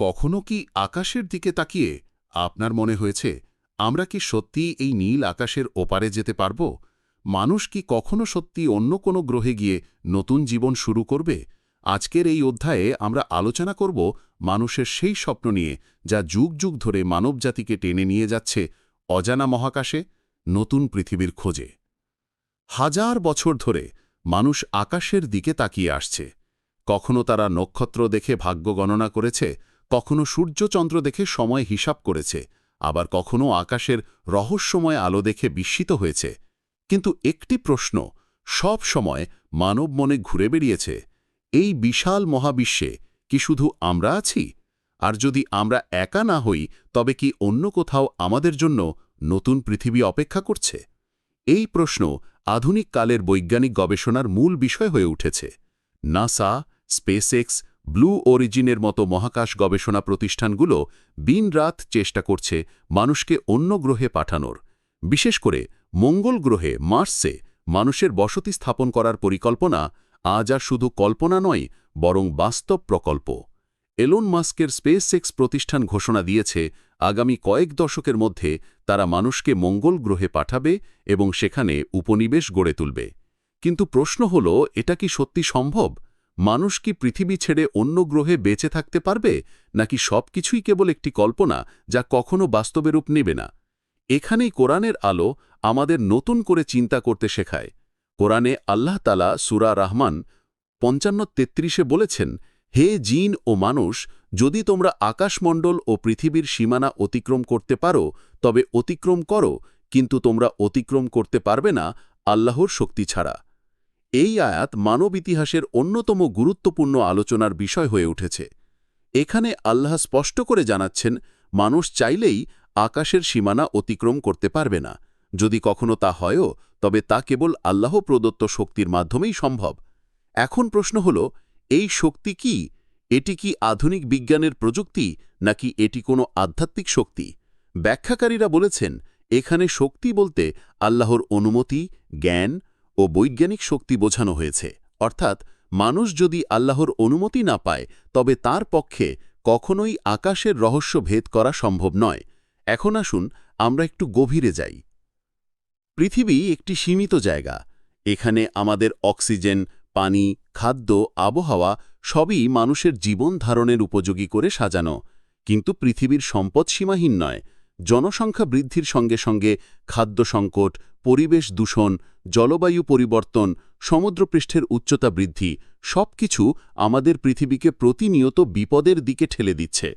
কখনো কি আকাশের দিকে তাকিয়ে আপনার মনে হয়েছে, আমরা কি সত্যি এই নীল আকাশের ওপারে যেতে পারব? মানুষ কি কখনো সত্যি অন্য কোনো গ্রহে গিয়ে নতুন জীবন শুরু করবে? আজকের এই অধ্যায়ে আমরা আলোচনা করব মানুষের সেই স্বপ্ন নিয়ে, যা যুগ যুগ ধরে মানবজাতিকে টেনে নিয়ে যাচ্ছে অজানা মহাকাশে, নতুন পৃথিবীর খোঁজে। হাজার বছর ধরে মানুষ আকাশের দিকে তাকিয়ে আসছে। কখনো তারা নক্ষত্র দেখে ভাগ্য গণনা করেছে কখনো সূর্যচন্দ্র দেখে সময় হিসাব করেছে, আবার কখনো আকাশের রহস্যময় আলো দেখে বিস্মিত হয়েছে। কিন্তু একটি প্রশ্ন সব সময় মানব মনে ঘুরে বেরিয়েছে এই বিশাল মহাবিশ্বে কি শুধু আমরা আছি? আর যদি আমরা একা না হই, তবে কি অন্য কোথাও আমাদের জন্য নতুন পৃথিবী অপেক্ষা করছে? এই প্রশ্ন আধুনিক কালের বৈজ্ঞানিক গবেষণার মূল বিষয় হয়ে উঠেছে। নাসা, স্পেসএক্স ব্লু অরিজিনের মতো মহাকাশ গবেষণা প্রতিষ্ঠানগুলো দিনরাত চেষ্টা করছে মানুষকে অন্য গ্রহে পাঠানোর। বিশেষ করে মঙ্গল গ্রহে মার্সে মানুষের বসতি স্থাপন করার পরিকল্পনা আজ আর শুধু কল্পনা নয়, বরং বাস্তব প্রকল্প। এলোন মাস্কের স্পেস এক্স প্রতিষ্ঠান ঘোষণা দিয়েছে, আগামী কয়েক দশকের মধ্যে তারা মানুষকে মঙ্গল গ্রহে পাঠাবে এবং সেখানে উপনিবেশ গড়ে তুলবে। কিন্তু প্রশ্ন হল, এটা কি সত্যি সম্ভব? মানুষ কি পৃথিবী ছেড়ে অন্য গ্রহে বেঁচে থাকতে পারবে, নাকি সব কিছুই কেবল একটি কল্পনা যা কখনো বাস্তবে রূপ নেবে না? এখানেই কোরআনের আলো আমাদের নতুন করে চিন্তা করতে শেখায়। কোরআনে আল্লাহ তালা সুরা রহমান পঞ্চান্ন তেত্রিশে বলেছেন, হে জিন ও মানুষ, যদি তোমরা আকাশমণ্ডল ও পৃথিবীর সীমানা অতিক্রম করতে পারো, তবে অতিক্রম করো, কিন্তু তোমরা অতিক্রম করতে পারবে না আল্লাহর শক্তি ছাড়া। এই আয়াত মানব ইতিহাসের অন্যতম গুরুত্বপূর্ণ আলোচনার বিষয় হয়ে উঠেছে। এখানে আল্লাহ স্পষ্ট করে জানাচ্ছেন, মানুষ চাইলেই আকাশের সীমানা অতিক্রম করতে পারবে না। যদি কখনো তা হয়ও, তবে তা কেবল আল্লাহ প্রদত্ত শক্তির মাধ্যমেই সম্ভব। এখন প্রশ্ন হল, এই শক্তি কি? এটি কি আধুনিক বিজ্ঞানের প্রযুক্তি, নাকি এটি কোনো আধ্যাত্মিক শক্তি? ব্যাখ্যাকারীরা বলেছেন, এখানে শক্তি বলতে আল্লাহর অনুমতি, জ্ঞান ও বৈজ্ঞানিক শক্তি বোঝানো হয়েছে। অর্থাৎ, মানুষ যদি আল্লাহর অনুমতি না পায়, তবে তার পক্ষে কখনোই আকাশের রহস্য ভেদ করা সম্ভব নয়। এখন আসুন, আমরা একটু গভীরে যাই। পৃথিবী একটি সীমিত জায়গা। এখানে আমাদের অক্সিজেন, পানি, খাদ্য, আবহাওয়া সবই মানুষের জীবন ধারণের উপযোগী করে সাজানো। কিন্তু পৃথিবীর সম্পদ সীমাহীন নয়। জনসংখ্যা বৃদ্ধির সঙ্গে সঙ্গে খাদ্য সংকট পরিবেশ দূষণ, জলবায়ু পরিবর্তন, সমুদ্রপৃষ্ঠের উচ্চতা বৃদ্ধি, সবকিছু আমাদের পৃথিবীকে প্রতিনিয়ত বিপদের দিকে ঠেলে দিচ্ছে।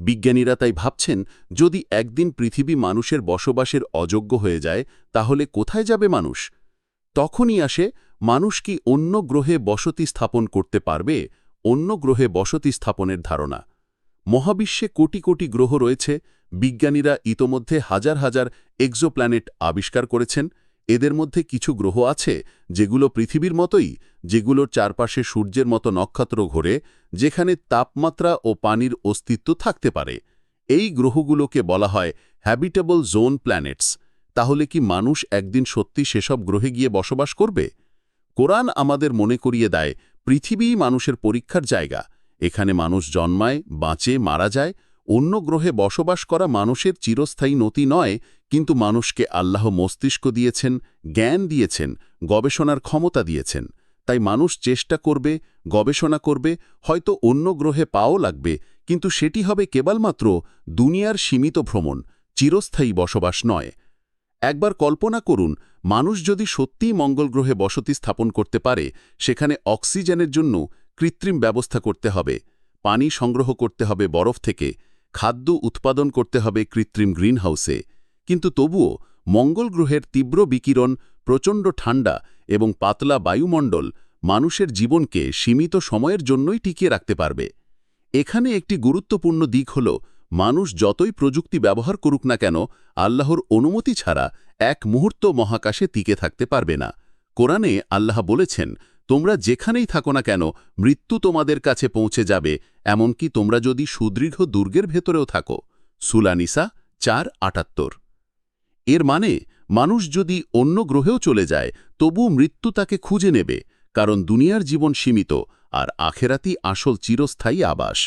বিজ্ঞানীরা তাই ভাবছেন, যদি একদিন পৃথিবী মানুষের বসবাসের অযোগ্য হয়ে যায়, তাহলে কোথায় যাবে মানুষ? তখনই আসে, মানুষ কি অন্য গ্রহে বসতি স্থাপন করতে পারবে? অন্য গ্রহে বসতি স্থাপনের ধারণা। মহাবিশ্বে কোটি কোটি গ্রহ রয়েছে, বিজ্ঞানীরা ইতোমধ্যে হাজার হাজার এক্সোপ্ল্যানেট আবিষ্কার করেছেন। এদের মধ্যে কিছু গ্রহ আছে, যেগুলো পৃথিবীর মতোই, যেগুলোর চারপাশে সূর্যের মতো নক্ষত্র ঘোরে, যেখানে তাপমাত্রা ও পানির অস্তিত্ব থাকতে পারে। এই গ্রহগুলোকে বলা হয় হ্যাবিটেবল জোন প্ল্যানেটস তাহলে কি মানুষ একদিন সত্যি সেসব গ্রহে গিয়ে বসবাস করবে? কোরআন আমাদের মনে করিয়ে দেয়, পৃথিবীই মানুষের পরীক্ষার জায়গা। এখানে মানুষ জন্মায়, বাঁচে, মারা যায়। অন্য গ্রহে বসবাস করা মানুষের চিরস্থায়ী নতি নয়, কিন্তু মানুষকে আল্লাহ মস্তিষ্ক দিয়েছেন, জ্ঞান দিয়েছেন, গবেষণার ক্ষমতা দিয়েছেন। তাই মানুষ চেষ্টা করবে, গবেষণা করবে, হয়তো অন্য গ্রহে পাও লাগবে, কিন্তু সেটি হবে কেবলমাত্র দুনিয়ার সীমিত ভ্রমণ, চিরস্থায়ী বসবাস নয়। একবার কল্পনা করুন, মানুষ যদি সত্যিই মঙ্গল গ্রহে বসতি স্থাপন করতে পারে, সেখানে অক্সিজেনের জন্য কৃত্রিম ব্যবস্থা করতে হবে, পানি সংগ্রহ করতে হবে বরফ থেকে, খাদ্য উৎপাদন করতে হবে কৃত্রিম গ্রিনহাউসে। কিন্তু তবুও মঙ্গল গ্রহের তীব্র বিকিরণ, প্রচণ্ড ঠান্ডা এবং পাতলা বায়ুমণ্ডল মানুষের জীবনকে সীমিত সময়ের জন্যই টিকিয়ে রাখতে পারবে। এখানে একটি গুরুত্বপূর্ণ দিক হল, মানুষ যতই প্রযুক্তি ব্যবহার করুক না কেন, আল্লাহর অনুমতি ছাড়া এক মুহূর্ত মহাকাশে টিকে থাকতে পারবে না। কোরআনে আল্লাহ বলেছেন তোমরা যেখানেই থাকো না কেন, মৃত্যু তোমাদের কাছে পৌঁছে যাবে, এমনকি তোমরা যদি সুদৃঢ় দুর্গের ভেতরেও থাকো। সুলানিসা চার আটাত্তর। এর মানে মানুষ যদি অন্য গ্রহেও চলে যায় তবু মৃত্যু তাকে খুঁজে নেবে, কারণ দুনিয়ার জীবন সীমিত, আর আখেরাতি আসল চিরস্থায়ী আবাস।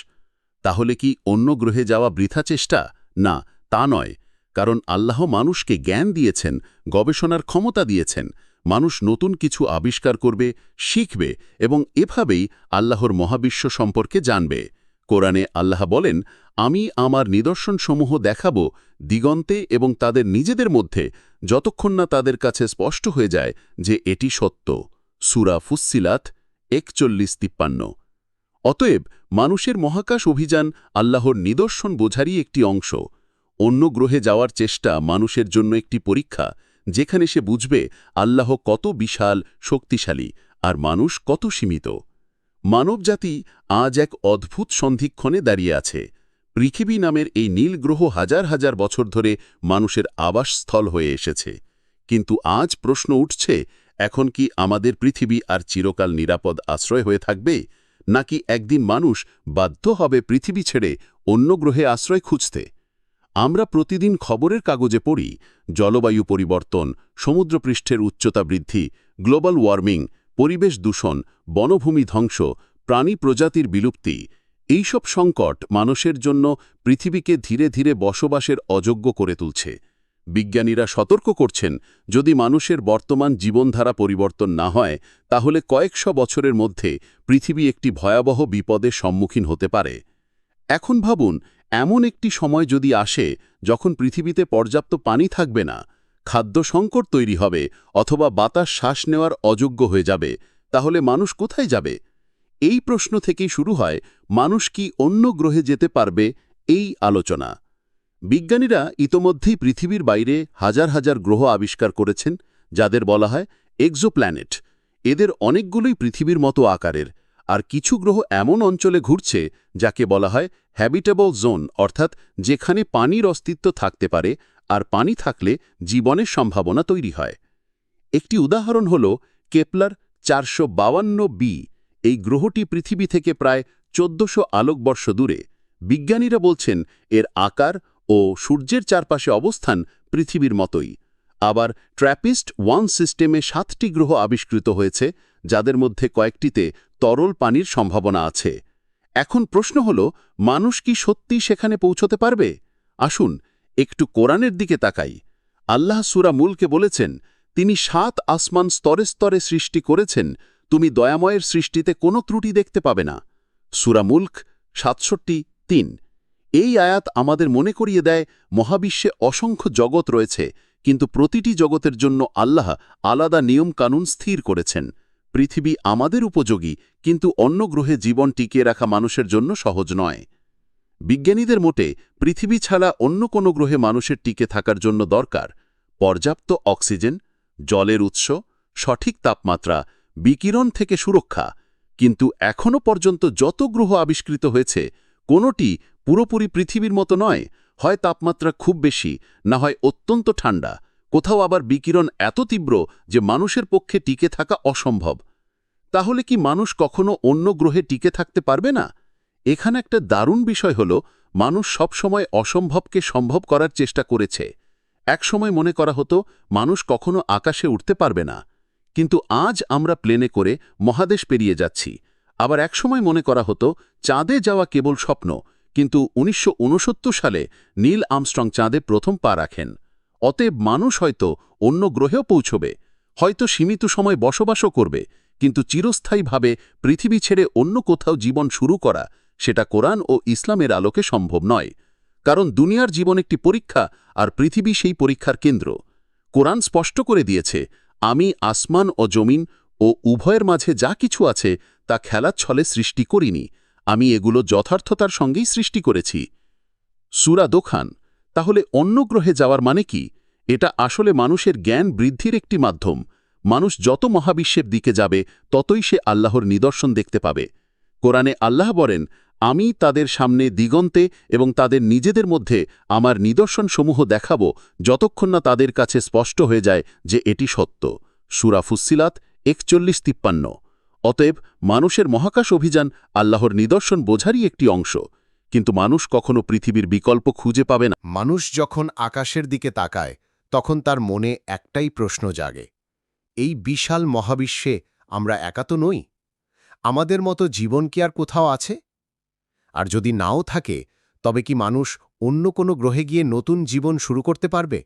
তাহলে কি অন্য গ্রহে যাওয়া বৃথা চেষ্টা? না, তা নয়, কারণ আল্লাহ মানুষকে জ্ঞান দিয়েছেন, গবেষণার ক্ষমতা দিয়েছেন। মানুষ নতুন কিছু আবিষ্কার করবে, শিখবে এবং এভাবেই আল্লাহর মহাবিশ্ব সম্পর্কে জানবে। কোরআনে আল্লাহ বলেন, আমি আমার নিদর্শনসমূহ দেখাব দিগন্তে এবং তাদের নিজেদের মধ্যে, যতক্ষণ না তাদের কাছে স্পষ্ট হয়ে যায় যে এটি সত্য। সুরা ফুসিলাত একচল্লিশ তিপ্পান্ন। অতএব মানুষের মহাকাশ অভিযান আল্লাহর নিদর্শন বোঝারই একটি অংশ। অন্য গ্রহে যাওয়ার চেষ্টা মানুষের জন্য একটি পরীক্ষা। যেখানে সে বুঝবে আল্লাহ কত বিশাল, শক্তিশালী আর মানুষ কত সীমিত। মানবজাতি আজ এক অদ্ভুত সন্ধিক্ষণে দাঁড়িয়ে আছে। পৃথিবী নামের এই নীল গ্রহ হাজার হাজার বছর ধরে মানুষের আবাসস্থল হয়ে এসেছে। কিন্তু আজ প্রশ্ন উঠছে, এখন কি আমাদের পৃথিবী আর চিরকাল নিরাপদ আশ্রয় হয়ে থাকবে? নাকি একদিন মানুষ বাধ্য হবে পৃথিবী ছেড়ে অন্য গ্রহে আশ্রয় খুঁজতে? আমরা প্রতিদিন খবরের কাগজে পড়ি, জলবায়ু পরিবর্তন, সমুদ্রপৃষ্ঠের উচ্চতা বৃদ্ধি, গ্লোবাল ওয়ার্মিং, পরিবেশ দূষণ, বনভূমি ধ্বংস, প্রাণী প্রজাতির বিলুপ্তি। এইসব সংকট মানুষের জন্য পৃথিবীকে ধীরে ধীরে বসবাসের অযোগ্য করে তুলছে। বিজ্ঞানীরা সতর্ক করছেন, যদি মানুষের বর্তমান জীবনধারা পরিবর্তন না হয়, তাহলে কয়েকশ বছরের মধ্যে পৃথিবী একটি ভয়াবহ বিপদের সম্মুখীন হতে পারে। এখন ভাবুন এমন একটি সময় যদি আসে, যখন পৃথিবীতে পর্যাপ্ত পানি থাকবে না, খাদ্য সংকট তৈরি হবে, অথবা বাতাস শ্বাস নেওয়ার অযোগ্য হয়ে যাবে, তাহলে মানুষ কোথায় যাবে? এই প্রশ্ন থেকেই শুরু হয়, মানুষ কি অন্য গ্রহে যেতে পারবে? এই আলোচনা। বিজ্ঞানীরা ইতোমধ্যেই পৃথিবীর বাইরে হাজার হাজার গ্রহ আবিষ্কার করেছেন, যাদের বলা হয় এক্সোপ্ল্যানেট। এদের অনেকগুলোই পৃথিবীর মতো আকারের। আর কিছু গ্রহ এমন অঞ্চলে ঘুরছে যাকে বলা হয় হ্যাবিটেবল জোন অর্থাৎ যেখানে পানির অস্তিত্ব থাকতে পারে আর পানি থাকলে জীবনের সম্ভাবনা তৈরি হয়। একটি উদাহরণ হল কেপলার চারশো বি, এই গ্রহটি পৃথিবী থেকে প্রায় চোদ্দশো আলোকবর্ষ দূরে। বিজ্ঞানীরা বলছেন এর আকার ও সূর্যের চারপাশে অবস্থান পৃথিবীর মতোই। আবার ট্র্যাপিস্ট ওয়ান সিস্টেমে সাতটি গ্রহ আবিষ্কৃত হয়েছে যাদের মধ্যে কয়েকটিতে তরল পানির সম্ভাবনা আছে। এখন প্রশ্ন হল, মানুষ কি সত্যি সেখানে পৌঁছতে পারবে? আসুন, একটু কোরআনের দিকে তাকাই। আল্লাহ সুরা মুলকে বলেছেন, তিনি সাত আসমান স্তরে স্তরে সৃষ্টি করেছেন, তুমি দয়াময়ের সৃষ্টিতে কোনো ত্রুটি দেখতে পাবে না। সুরা মুল্ক সাতষট্টি তিন। এই আয়াত আমাদের মনে করিয়ে দেয়, মহাবিশ্বে অসংখ্য জগৎ রয়েছে, কিন্তু প্রতিটি জগতের জন্য আল্লাহ আলাদা নিয়ম কানুন স্থির করেছেন। পৃথিবী আমাদের উপযোগী, কিন্তু অন্য গ্রহে জীবন টিকিয়ে রাখা মানুষের জন্য সহজ নয়। বিজ্ঞানীদের মোটে, পৃথিবী ছাড়া অন্য কোনো গ্রহে মানুষের টিকে থাকার জন্য দরকার পর্যাপ্ত অক্সিজেন, জলের উৎস, সঠিক তাপমাত্রা, বিকিরণ থেকে সুরক্ষা। কিন্তু এখনও পর্যন্ত যত গ্রহ আবিষ্কৃত হয়েছে, কোনোটি পুরোপুরি পৃথিবীর মতো নয়, হয় তাপমাত্রা খুব বেশি, না হয় অত্যন্ত ঠান্ডা। কোথাও আবার বিকিরণ এত তীব্র যে মানুষের পক্ষে টিকে থাকা অসম্ভব। তাহলে কি মানুষ কখনো অন্য গ্রহে টিকে থাকতে পারবে না? এখানে একটা দারুণ বিষয় হল, মানুষ সবসময় অসম্ভবকে সম্ভব করার চেষ্টা করেছে। একসময় মনে করা হতো, মানুষ কখনো আকাশে উঠতে পারবে না। কিন্তু আজ আমরা প্লেনে করে মহাদেশ পেরিয়ে যাচ্ছি। আবার একসময় মনে করা হতো, চাঁদে যাওয়া কেবল স্বপ্ন, কিন্তু উনিশশো উনসত্তর সালে নীল আমস্ট্রং চাঁদে প্রথম পা রাখেন। অতএব মানুষ হয়তো অন্য গ্রহেও পৌঁছবে, হয়তো সীমিত সময় বসবাসও করবে, কিন্তু চিরস্থায়ীভাবে পৃথিবী ছেড়ে অন্য কোথাও জীবন শুরু করা সেটা কোরআন ও ইসলামের আলোকে সম্ভব নয়, কারণ দুনিয়ার জীবন একটি পরীক্ষা আর পৃথিবী সেই পরীক্ষার কেন্দ্র। কোরআন স্পষ্ট করে দিয়েছে, আমি আসমান ও জমিন ও উভয়ের মাঝে যা কিছু আছে তা খেলার ছলে সৃষ্টি করিনি, আমি এগুলো যথার্থতার সঙ্গেই সৃষ্টি করেছি। সুরা দোখান তাহলে অন্য গ্রহে যাওয়ার মানে কি? এটা আসলে মানুষের জ্ঞান বৃদ্ধির একটি মাধ্যম। মানুষ যত মহাবিশ্বের দিকে যাবে, ততই সে আল্লাহর নিদর্শন দেখতে পাবে। কোরআনে আল্লাহ বলেন, আমি তাদের সামনে দিগন্তে এবং তাদের নিজেদের মধ্যে আমার নিদর্শনসমূহ দেখাব, যতক্ষণ না তাদের কাছে স্পষ্ট হয়ে যায় যে এটি সত্য। সুরা ফুসিলাত একচল্লিশ তিপ্পান্ন। অতএব মানুষের মহাকাশ অভিযান আল্লাহর নিদর্শন বোঝারই একটি অংশ। কিন্তু মানুষ কখনো পৃথিবীর বিকল্প খুঁজে পাবে না। মানুষ যখন আকাশের দিকে তাকায়, তখন তার মনে একটাই প্রশ্ন জাগে। এই বিশাল মহাবিশ্বে আমরা একা তো নই? আমাদের মতো জীবন কি আর কোথাও আছে? আর যদি নাও থাকে, তবে কি মানুষ অন্য কোনো গ্রহে গিয়ে নতুন জীবন শুরু করতে পারবে?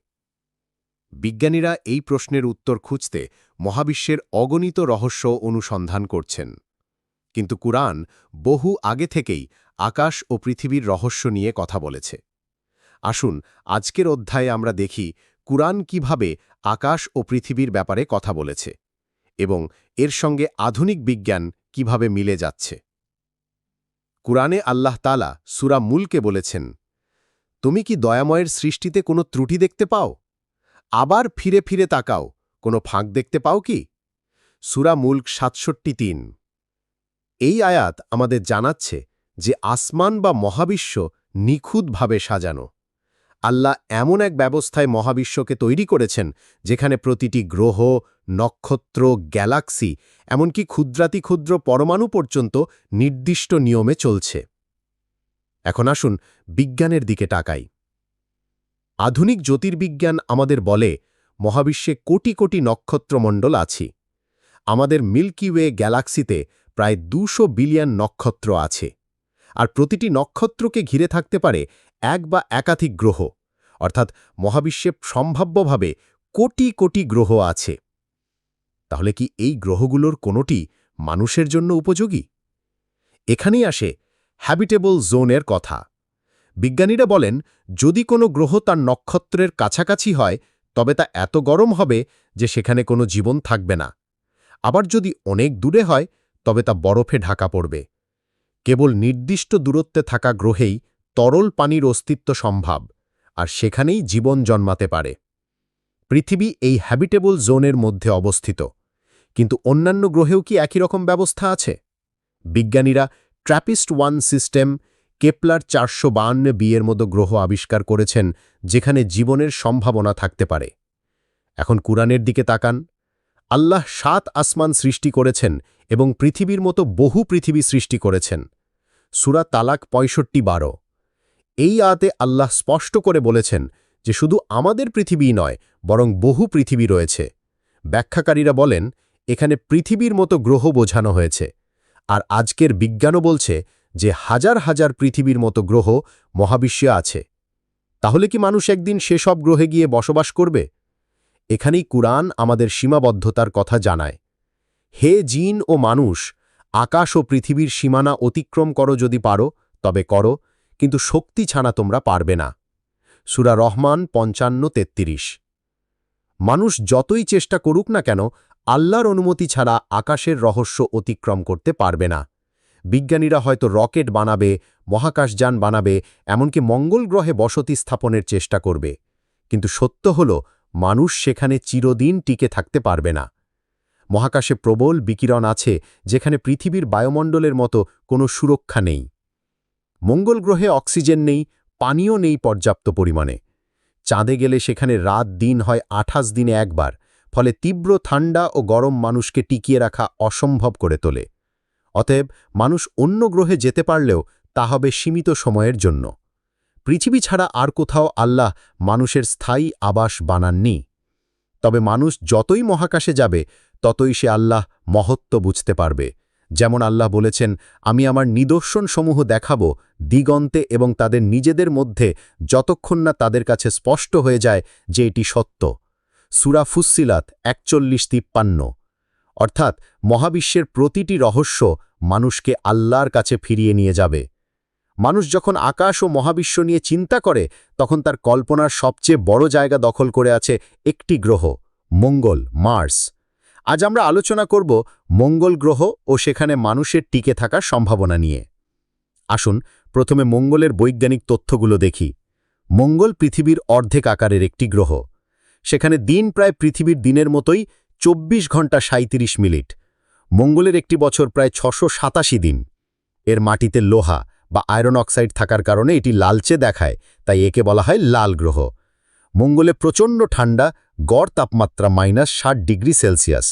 বিজ্ঞানীরা এই প্রশ্নের উত্তর খুঁজতে মহাবিশ্বের অগণিত রহস্য অনুসন্ধান করছেন। কিন্তু কুরআন বহু আগে থেকেই আকাশ ও পৃথিবীর রহস্য নিয়ে কথা বলেছে। আসুন, আজকের অধ্যায়ে আমরা দেখি কুরআন কীভাবে আকাশ ও পৃথিবীর ব্যাপারে কথা বলেছে এবং এর সঙ্গে আধুনিক বিজ্ঞান কীভাবে মিলে যাচ্ছে। কুরআনে আল্লাহ তালা সুরা মুলকে বলেছেন, তুমি কি দয়াময়ের সৃষ্টিতে কোনো ত্রুটি দেখতে পাও? আবার ফিরে ফিরে তাকাও, কোনো ফাঁক দেখতে পাও কি? সুরা মুল্ক সাতষট্টি তিন। এই আয়াত আমাদের জানাচ্ছে যে আসমান বা মহাবিশ্ব নিখুঁতভাবে সাজানো। আল্লাহ এমন এক ব্যবস্থায় মহাবিশ্বকে তৈরি করেছেন, যেখানে প্রতিটি গ্রহ, নক্ষত্র, গ্যালাক্সি, এমনকি ক্ষুদ্রাতি ক্ষুদ্র পরমাণু পর্যন্ত নির্দিষ্ট নিয়মে চলছে। এখন আসুন বিজ্ঞানের দিকে টাকাই আধুনিক জ্যোতির্বিজ্ঞান আমাদের বলে, মহাবিশ্বে কোটি কোটি নক্ষত্রমণ্ডল আছে। আমাদের মিল্কি ওয়ে গ্যালাক্সিতে প্রায় দুশো বিলিয়ন নক্ষত্র আছে। আর প্রতিটি নক্ষত্রকে ঘিরে থাকতে পারে এক বা একাধিক গ্রহ। অর্থাৎ মহাবিশ্বে সম্ভাব্যভাবে কোটি কোটি গ্রহ আছে। তাহলে কি এই গ্রহগুলোর কোনোটি মানুষের জন্য উপযোগী? এখানেই আসে হ্যাবিটেবল জোনের কথা। বিজ্ঞানীরা বলেন, যদি কোনো গ্রহ তার নক্ষত্রের কাছাকাছি হয়, তবে তা এত গরম হবে যে সেখানে কোনো জীবন থাকবে না। আবার যদি অনেক দূরে হয়, তবে তা বরফে ঢাকা পড়বে। কেবল নির্দিষ্ট দূরত্বে থাকা গ্রহেই তরল পানির অস্তিত্ব সম্ভব, আর সেখানেই জীবন জন্মাতে পারে। পৃথিবী এই হ্যাবিটেবল জোনের মধ্যে অবস্থিত, কিন্তু অন্যান্য গ্রহেও কি একই রকম ব্যবস্থা আছে? বিজ্ঞানীরা ট্র্যাপিস্ট ওয়ান সিস্টেম কেপলার চারশো বাহান্ন বিয়ের মতো গ্রহ আবিষ্কার করেছেন, যেখানে জীবনের সম্ভাবনা থাকতে পারে। এখন কুরআনের দিকে তাকান। আল্লাহ সাত আসমান সৃষ্টি করেছেন এবং পৃথিবীর মতো বহু পৃথিবী সৃষ্টি করেছেন। সুরা তালাক পঁয়ষট্টি বারো। এই আতে আল্লাহ স্পষ্ট করে বলেছেন যে শুধু আমাদের পৃথিবী নয়, বরং বহু পৃথিবী রয়েছে। ব্যাখ্যাকারীরা বলেন, এখানে পৃথিবীর মতো গ্রহ বোঝানো হয়েছে। আর আজকের বিজ্ঞানও বলছে যে হাজার হাজার পৃথিবীর মতো গ্রহ মহাবিশ্বে আছে। তাহলে কি মানুষ একদিন সেসব গ্রহে গিয়ে বসবাস করবে? এখানেই কুরআন আমাদের সীমাবদ্ধতার কথা জানায়। হে জিন ও মানুষ, আকাশ ও পৃথিবীর সীমানা অতিক্রম করো যদি পারো, তবে করো, কিন্তু শক্তি ছাড়া তোমরা পারবে না। সুরা রহমান পঞ্চান্ন তেত্রিশ। মানুষ যতই চেষ্টা করুক না কেন, আল্লাহর অনুমতি ছাড়া আকাশের রহস্য অতিক্রম করতে পারবে না। বিজ্ঞানীরা হয়তো রকেট বানাবে মহাকাশযান বানাবে, এমনকি মঙ্গল গ্রহে বসতি স্থাপনের চেষ্টা করবে। কিন্তু সত্য হল মানুষ সেখানে চিরদিন টিকে থাকতে পারবে না। মহাকাশে প্রবল বিকিরণ আছে, যেখানে পৃথিবীর বায়ুমণ্ডলের মতো কোনো সুরক্ষা নেই। মঙ্গল গ্রহে অক্সিজেন নেই, পানিও নেই পর্যাপ্ত পরিমাণে। চাঁদে গেলে সেখানে রাত দিন হয় আঠাশ দিনে একবার, ফলে তীব্র ঠান্ডা ও গরম মানুষকে টিকিয়ে রাখা অসম্ভব করে তোলে। অতএব মানুষ অন্য গ্রহে যেতে পারলেও তা হবে সীমিত সময়ের জন্য। পৃথিবী ছাড়া আর কোথাও আল্লাহ মানুষের স্থায়ী আবাস বানাননি। তবে মানুষ যতই মহাকাশে যাবে, ততই সে আল্লাহ মহত্ব বুঝতে পারবে। যেমন আল্লাহ বলেছেন, আমি আমার নিদর্শনসমূহ দেখাব দিগন্তে এবং তাদের নিজেদের মধ্যে যতক্ষণ না তাদের কাছে স্পষ্ট হয়ে যায় যে এটি সত্য। সুরা ফুসিলাত একচল্লিশ তিপ্পান্ন। অর্থাৎ মহাবিশ্বের প্রতিটি রহস্য মানুষকে আল্লাহর কাছে ফিরিয়ে নিয়ে যাবে। মানুষ যখন আকাশ ও মহাবিশ্ব নিয়ে চিন্তা করে, তখন তার কল্পনার সবচেয়ে বড় জায়গা দখল করে আছে একটি গ্রহ, মঙ্গল, মার্স। আজ আমরা আলোচনা করব মঙ্গল গ্রহ ও সেখানে মানুষের টিকে থাকার সম্ভাবনা নিয়ে। আসুন প্রথমে মঙ্গলের বৈজ্ঞানিক তথ্যগুলো দেখি। মঙ্গল পৃথিবীর অর্ধেক আকারের একটি গ্রহ। সেখানে দিন প্রায় পৃথিবীর দিনের মতোই ২৪ ঘণ্টা সাঁত্রিশ মিনিট। মঙ্গলের একটি বছর প্রায় ছশো দিন। এর মাটিতে লোহা বা আয়রন অক্সাইড থাকার কারণে এটি লালচে দেখায়, তাই একে বলা হয় লাল গ্রহ। মঙ্গলে প্রচণ্ড ঠান্ডা গড় তাপমাত্রা মাইনাস ষাট ডিগ্রি সেলসিয়াস।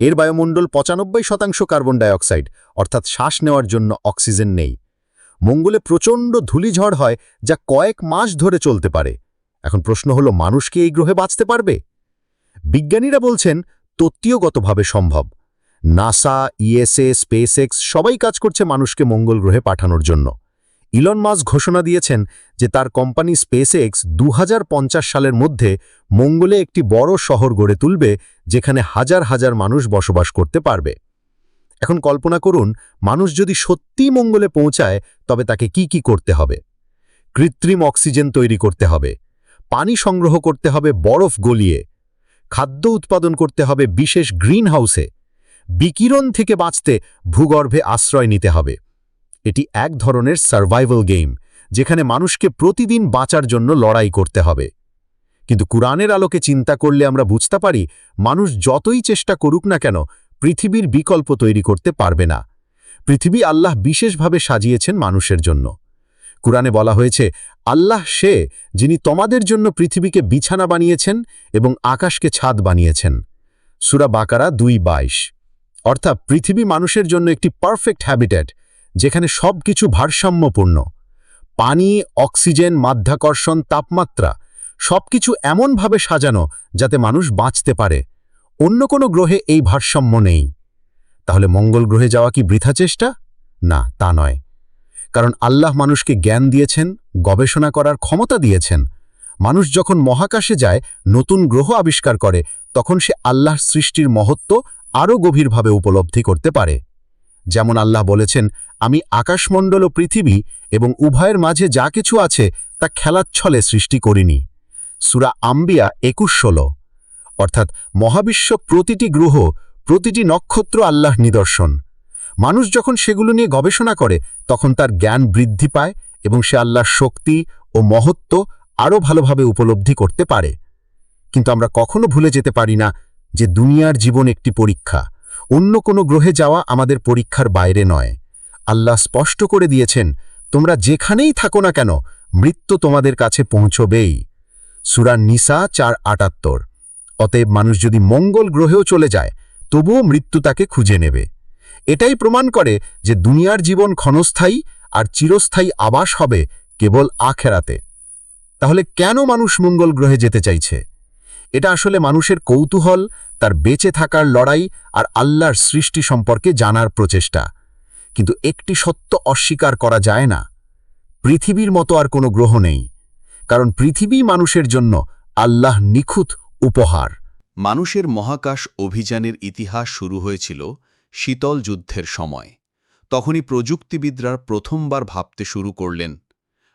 এর বায়ুমণ্ডল পঁচানব্বই শতাংশ কার্বন ডাইঅক্সাইড, অর্থাৎ শ্বাস নেওয়ার জন্য অক্সিজেন নেই। মঙ্গলে প্রচণ্ড ধূলিঝড় হয়, যা কয়েক মাস ধরে চলতে পারে। এখন প্রশ্ন হলো, মানুষ কি এই গ্রহে বাঁচতে পারবে? বিজ্ঞানীরা বলছেন, তত্ত্বীয়গতভাবে সম্ভব। নাসা, ইএসএ, স্পেসএক্স সবাই কাজ করছে মানুষকে মঙ্গল গ্রহে পাঠানোর জন্য। ইলন মাস ঘোষণা দিয়েছেন যে তার কোম্পানি স্পেস এক্স দু সালের মধ্যে মঙ্গলে একটি বড় শহর গড়ে তুলবে, যেখানে হাজার হাজার মানুষ বসবাস করতে পারবে। এখন কল্পনা করুন, মানুষ যদি সত্যিই মঙ্গলে পৌঁছায়, তবে তাকে কি কি করতে হবে? কৃত্রিম অক্সিজেন তৈরি করতে হবে, পানি সংগ্রহ করতে হবে বরফ গলিয়ে, খাদ্য উৎপাদন করতে হবে বিশেষ গ্রিন হাউসে বিকিরণ থেকে বাঁচতে ভূগর্ভে আশ্রয় নিতে হবে। এটি এক ধরনের সার্ভাইভাল গেম যেখানে মানুষকে প্রতিদিন বাঁচার জন্য লড়াই করতে হবে। কিন্তু কুরআনের আলোকে চিন্তা করলে আমরা বুঝতে পারি, মানুষ যতই চেষ্টা করুক না কেন, পৃথিবীর বিকল্প তৈরি করতে পারবে না। পৃথিবী আল্লাহ বিশেষভাবে সাজিয়েছেন মানুষের জন্য। কুরআনে বলা হয়েছে, আল্লাহ সে যিনি তোমাদের জন্য পৃথিবীকে বিছানা বানিয়েছেন এবং আকাশকে ছাদ বানিয়েছেন। সুরা বাকারা দুই বাইশ। অর্থাৎ পৃথিবী মানুষের জন্য একটি পারফেক্ট হ্যাবিটেট যেখানে সব কিছু ভারসাম্যপূর্ণ। পানি, অক্সিজেন, মাধ্যাকর্ষণ, তাপমাত্রা, সবকিছু এমনভাবে সাজানো যাতে মানুষ বাঁচতে পারে। অন্য কোনো গ্রহে এই ভারসাম্য নেই। তাহলে মঙ্গল গ্রহে যাওয়া কি বৃথা চেষ্টা? না, তা নয়। কারণ আল্লাহ মানুষকে জ্ঞান দিয়েছেন, গবেষণা করার ক্ষমতা দিয়েছেন। মানুষ যখন মহাকাশে যায়, নতুন গ্রহ আবিষ্কার করে, তখন সে আল্লাহর সৃষ্টির মহত্ব আরও গভীরভাবে উপলব্ধি করতে পারে। যেমন আল্লাহ বলেছেন, আমি আকাশমণ্ডল ও পৃথিবী এবং উভয়ের মাঝে যা কিছু আছে তা খেলাচ্ছলে সৃষ্টি করিনি। সুরা আম্বিয়া একুশ ষোলো। অর্থাৎ মহাবিশ্ব প্রতিটি গ্রহ, প্রতিটি নক্ষত্র আল্লাহ নিদর্শন। মানুষ যখন সেগুলো নিয়ে গবেষণা করে, তখন তার জ্ঞান বৃদ্ধি পায় এবং সে আল্লাহর শক্তি ও মহত্ব আরও ভালোভাবে উপলব্ধি করতে পারে। কিন্তু আমরা কখনো ভুলে যেতে পারি না যে দুনিয়ার জীবন একটি পরীক্ষা, অন্য কোনো গ্রহে যাওয়া আমাদের পরীক্ষার বাইরে নয়। আল্লাহ স্পষ্ট করে দিয়েছেন, তোমরা যেখানেই থাকো না কেন, মৃত্যু তোমাদের কাছে পৌঁছবেই। সুরা নিসা চার আটাত্তর। অতএব মানুষ যদি মঙ্গল গ্রহেও চলে যায়, তবুও মৃত্যু তাকে খুঁজে নেবে। এটাই প্রমাণ করে যে দুনিয়ার জীবন ক্ষণস্থায়ী আর চিরস্থায়ী আবাস হবে কেবল আখেরাতে। তাহলে কেন মানুষ মঙ্গল গ্রহে যেতে চাইছে? এটা আসলে মানুষের কৌতূহল, তার বেঁচে থাকার লড়াই আর আল্লাহর সৃষ্টি সম্পর্কে জানার প্রচেষ্টা। কিন্তু একটি সত্য অস্বীকার করা যায় না। পৃথিবীর মতো আর কোনো গ্রহ নেই। কারণ পৃথিবী মানুষের জন্য আল্লাহ নিখুঁত উপহার। মানুষের মহাকাশ অভিযানের ইতিহাস শুরু হয়েছিল শীতল যুদ্ধের সময়। তখনই প্রযুক্তিবিদরা প্রথমবার ভাবতে শুরু করলেন,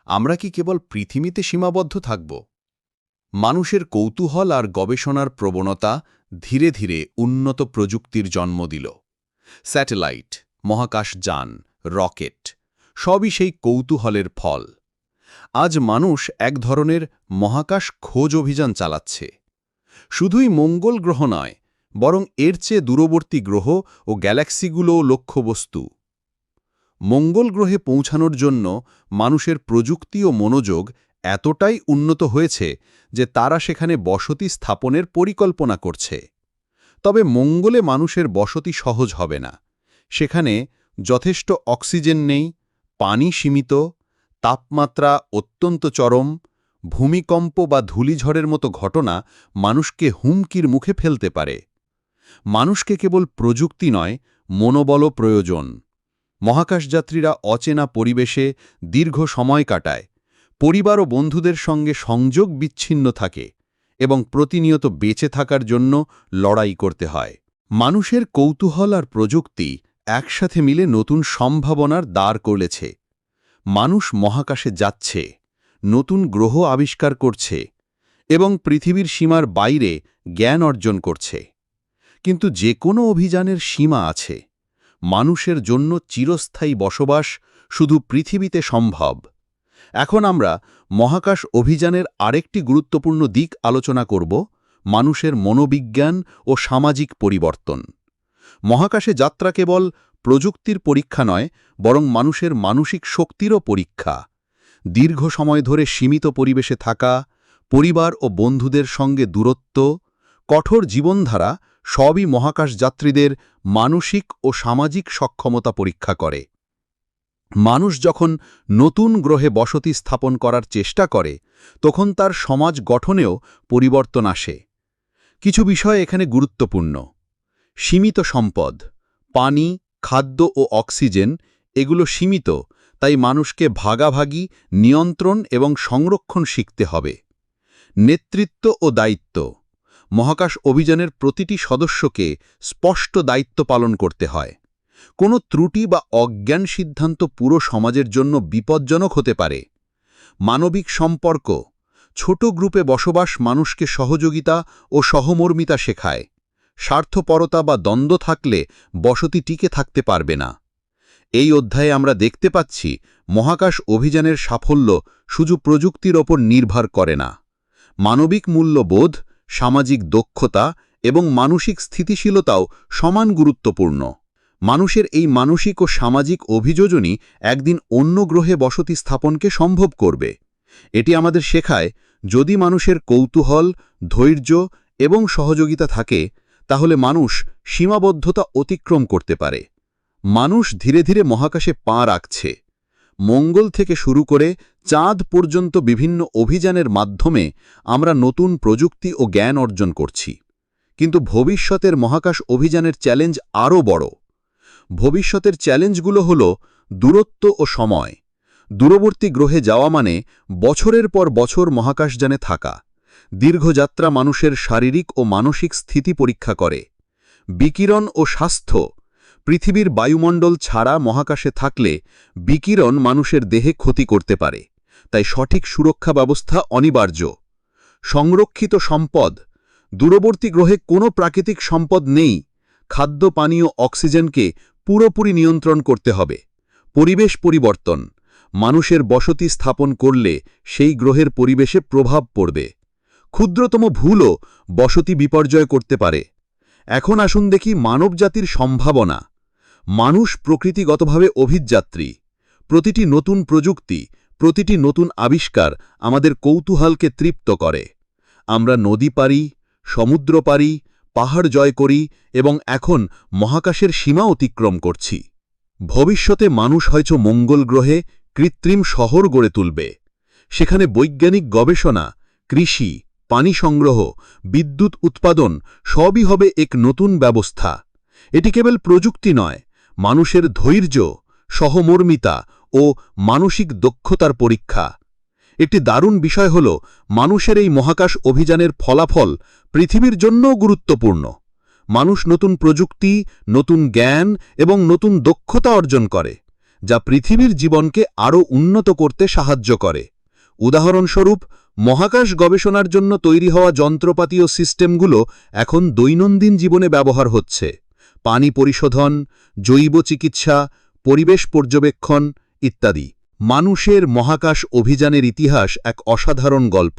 আমরা কি কেবল পৃথিবীতে সীমাবদ্ধ থাকব? মানুষের কৌতূহল আর গবেষণার প্রবণতা ধীরে ধীরে উন্নত প্রযুক্তির জন্ম দিল। স্যাটেলাইট মহাকাশযান রকেট, সবই সেই কৌতূহলের ফল। আজ মানুষ এক ধরনের মহাকাশ খোঁজ অভিযান চালাচ্ছে। শুধুই মঙ্গল গ্রহ নয়, বরং এর চেয়ে দূরবর্তী গ্রহ ও গ্যালাক্সিগুলোও লক্ষ্যবস্তু। মঙ্গল গ্রহে পৌঁছানোর জন্য মানুষের প্রযুক্তি ও মনোযোগ এতটাই উন্নত হয়েছে যে তারা সেখানে বসতি স্থাপনের পরিকল্পনা করছে। তবে মঙ্গলে মানুষের বসতি সহজ হবে না। সেখানে যথেষ্ট অক্সিজেন নেই, পানি সীমিত, তাপমাত্রা অত্যন্ত চরম, ভূমিকম্প বা ধূলিঝড়ের মতো ঘটনা মানুষকে হুমকির মুখে ফেলতে পারে। মানুষকে কেবল প্রযুক্তি নয়, মনোবলও প্রয়োজন। মহাকাশযাত্রীরা অচেনা পরিবেশে দীর্ঘ সময় কাটায়। পরিবার ও বন্ধুদের সঙ্গে সংযোগ বিচ্ছিন্ন থাকে এবং প্রতিনিয়ত বেঁচে থাকার জন্য লড়াই করতে হয়। মানুষের কৌতূহল আর প্রযুক্তি একসাথে মিলে নতুন সম্ভাবনার দ্বার করেছে মানুষ মহাকাশে যাচ্ছে, নতুন গ্রহ আবিষ্কার করছে এবং পৃথিবীর সীমার বাইরে জ্ঞান অর্জন করছে। কিন্তু যে কোনো অভিযানের সীমা আছে। মানুষের জন্য চিরস্থায়ী বসবাস শুধু পৃথিবীতে সম্ভব। এখন আমরা মহাকাশ অভিযানের আরেকটি গুরুত্বপূর্ণ দিক আলোচনা করব, মানুষের মনোবিজ্ঞান ও সামাজিক পরিবর্তন। মহাকাশে যাত্রা কেবল প্রযুক্তির পরীক্ষা নয়, বরং মানুষের মানসিক শক্তিরও পরীক্ষা। দীর্ঘ সময় ধরে সীমিত পরিবেশে থাকা, পরিবার ও বন্ধুদের সঙ্গে দূরত্ব, কঠোর জীবনধারা সবই মহাকাশ যাত্রীদের মানসিক ও সামাজিক সক্ষমতা পরীক্ষা করে। মানুষ যখন নতুন গ্রহে বসতি স্থাপন করার চেষ্টা করে, তখন তার সমাজ গঠনেও পরিবর্তন আসে। কিছু বিষয় এখানে গুরুত্বপূর্ণ। সীমিত সম্পদ, পানি, খাদ্য ও অক্সিজেন, এগুলো সীমিত, তাই মানুষকে ভাগাভাগি, নিয়ন্ত্রণ এবং সংরক্ষণ শিখতে হবে। নেতৃত্ব ও দায়িত্ব, মহাকাশ অভিযানের প্রতিটি সদস্যকে স্পষ্ট দায়িত্ব পালন করতে হয়। কোনো ত্রুটি বা অজ্ঞান সিদ্ধান্ত পুরো সমাজের জন্য বিপজ্জনক হতে পারে। মানবিক সম্পর্ক, ছোট গ্রুপে বসবাস মানুষকে সহযোগিতা ও সহমর্মিতা শেখায়। স্বার্থপরতা বা দ্বন্দ্ব থাকলে বসতি টিকে থাকতে পারবে না। এই অধ্যায়ে আমরা দেখতে পাচ্ছি, মহাকাশ অভিযানের সাফল্য শুধু প্রযুক্তির ওপর নির্ভর করে না। মানবিক মূল্যবোধ, সামাজিক দক্ষতা এবং মানসিক স্থিতিশীলতাও সমান গুরুত্বপূর্ণ। মানুষের এই মানসিক ও সামাজিক অভিযোজনই একদিন অন্য গ্রহে বসতি স্থাপনকে সম্ভব করবে। এটি আমাদের শেখায়, যদি মানুষের কৌতূহল, ধৈর্য এবং সহযোগিতা থাকে, তাহলে মানুষ সীমাবদ্ধতা অতিক্রম করতে পারে। মানুষ ধীরে ধীরে মহাকাশে পা রাখছে। মঙ্গল থেকে শুরু করে চাঁদ পর্যন্ত বিভিন্ন অভিযানের মাধ্যমে আমরা নতুন প্রযুক্তি ও জ্ঞান অর্জন করছি। কিন্তু ভবিষ্যতের মহাকাশ অভিযানের চ্যালেঞ্জ আরও বড়। ভবিষ্যতের চ্যালেঞ্জগুলো হল দূরত্ব ও সময়। দূরবর্তী গ্রহে যাওয়া মানে বছরের পর বছর মহাকাশযানে থাকা। দীর্ঘযাত্রা মানুষের শারীরিক ও মানসিক স্থিতি পরীক্ষা করে। বিকিরণ ও স্বাস্থ্য। পৃথিবীর বায়ুমণ্ডল ছাড়া মহাকাশে থাকলে বিকিরণ মানুষের দেহে ক্ষতি করতে পারে। তাই সঠিক সুরক্ষা ব্যবস্থা অনিবার্য। সংরক্ষিত সম্পদ। দূরবর্তী গ্রহে কোনো প্রাকৃতিক সম্পদ নেই। খাদ্য, পানীয়, অক্সিজেনকে পুরোপুরি নিয়ন্ত্রণ করতে হবে। পরিবেশ পরিবর্তন। মানুষের বসতি স্থাপন করলে সেই গ্রহের পরিবেশে প্রভাব পড়বে। ক্ষুদ্রতম ভুলও বসতি বিপর্যয় করতে পারে। এখন আসুন দেখি মানবজাতির সম্ভাবনা। মানুষ প্রকৃতিগতভাবে অভিযাত্রী। প্রতিটি নতুন প্রযুক্তি, প্রতিটি নতুন আবিষ্কার আমাদের কৌতূহলকে তৃপ্ত করে। আমরা নদী পারি সমুদ্র পারি পাহাড় জয় করি এবং এখন মহাকাশের সীমা অতিক্রম করছি। ভবিষ্যতে মানুষ হয়তো মঙ্গল গ্রহে কৃত্রিম শহর গড়ে তুলবে। সেখানে বৈজ্ঞানিক গবেষণা, কৃষি, পানি সংগ্রহ, বিদ্যুৎ উৎপাদন সবই হবে এক নতুন ব্যবস্থা। এটি কেবল প্রযুক্তি নয়, মানুষের ধৈর্য, সহমর্মিতা ও মানসিক দক্ষতার পরীক্ষা। একটি দারুণ বিষয় হল, মানুষের এই মহাকাশ অভিযানের ফলাফল পৃথিবীর জন্যও গুরুত্বপূর্ণ। মানুষ নতুন প্রযুক্তি, নতুন জ্ঞান এবং নতুন দক্ষতা অর্জন করে, যা পৃথিবীর জীবনকে আরও উন্নত করতে সাহায্য করে। উদাহরণস্বরূপ, মহাকাশ গবেষণার জন্য তৈরি হওয়া যন্ত্রপাতি ও সিস্টেমগুলো এখন দৈনন্দিন জীবনে ব্যবহার হচ্ছে। পানি পরিশোধন, জৈব চিকিৎসা, পরিবেশ পর্যবেক্ষণ ইত্যাদি। মানুষের মহাকাশ অভিযানের ইতিহাস এক অসাধারণ গল্প।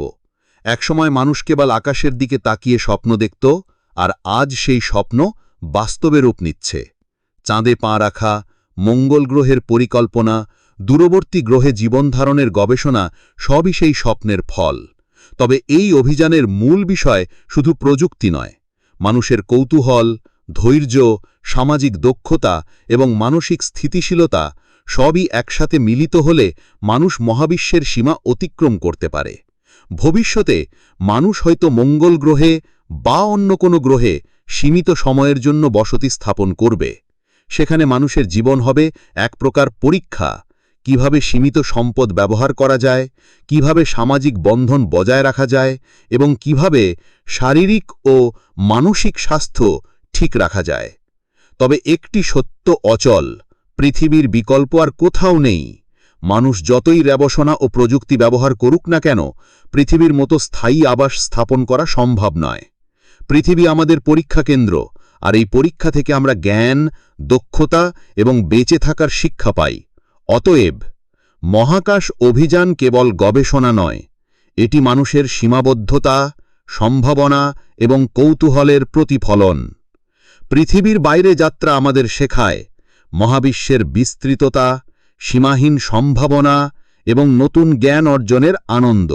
একসময় মানুষ কেবল আকাশের দিকে তাকিয়ে স্বপ্ন দেখত, আর আজ সেই স্বপ্ন বাস্তবে রূপ নিচ্ছে। চাঁদে পা রাখা, মঙ্গল গ্রহের পরিকল্পনা, দূরবর্তী গ্রহে জীবনধারণের গবেষণা, সবই সেই স্বপ্নের ফল। তবে এই অভিযানের মূল বিষয় শুধু প্রযুক্তি নয়। মানুষের কৌতূহল, ধৈর্য, সামাজিক দক্ষতা এবং মানসিক স্থিতিশীলতা সবই একসাথে মিলিত হলে মানুষ মহাবিশ্বের সীমা অতিক্রম করতে পারে। ভবিষ্যতে মানুষ হয়তো মঙ্গল গ্রহে বা অন্য কোনো গ্রহে সীমিত সময়ের জন্য বসতি স্থাপন করবে। সেখানে মানুষের জীবন হবে এক প্রকার পরীক্ষা। কীভাবে সীমিত সম্পদ ব্যবহার করা যায়, কীভাবে সামাজিক বন্ধন বজায় রাখা যায়, এবং কীভাবে শারীরিক ও মানসিক স্বাস্থ্য ঠিক রাখা যায়। তবে একটি সত্য অচল পৃথিবীর বিকল্প আর কোথাও নেই। মানুষ যতই রেবসনা ও প্রযুক্তি ব্যবহার করুক না কেন, পৃথিবীর মতো স্থায়ী আবাস স্থাপন করা সম্ভব নয়। পৃথিবী আমাদের পরীক্ষা কেন্দ্র, আর এই পরীক্ষা থেকে আমরা জ্ঞান, দক্ষতা এবং বেঁচে থাকার শিক্ষা পাই। অতএব, মহাকাশ অভিযান কেবল গবেষণা নয়, এটি মানুষের সীমাবদ্ধতা, সম্ভাবনা এবং কৌতূহলের প্রতিফলন। পৃথিবীর বাইরে যাত্রা আমাদের শেখায় মহাবিশ্বের বিস্তৃততা, সীমাহীন সম্ভাবনা এবং নতুন জ্ঞান অর্জনের আনন্দ।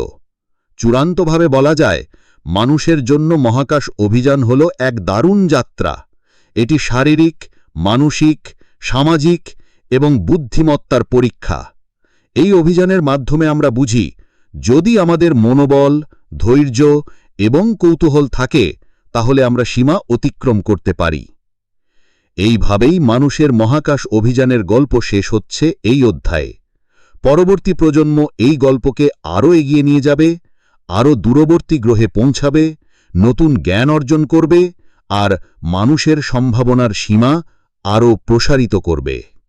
চূড়ান্তভাবে বলা যায়, মানুষের জন্য মহাকাশ অভিযান হল এক দারুণ যাত্রা। এটি শারীরিক, মানসিক, সামাজিক এবং বুদ্ধিমত্তার পরীক্ষা। এই অভিযানের মাধ্যমে আমরা বুঝি, যদি আমাদের মনোবল, ধৈর্য এবং কৌতূহল থাকে, তাহলে আমরা সীমা অতিক্রম করতে পারি। এইভাবেই মানুষের মহাকাশ অভিযানের গল্প শেষ হচ্ছে এই অধ্যায়ে। পরবর্তী প্রজন্ম এই গল্পকে আরও এগিয়ে নিয়ে যাবে, আরও দূরবর্তী গ্রহে পৌঁছাবে, নতুন জ্ঞান অর্জন করবে, আর মানুষের সম্ভাবনার সীমা আরও প্রসারিত করবে।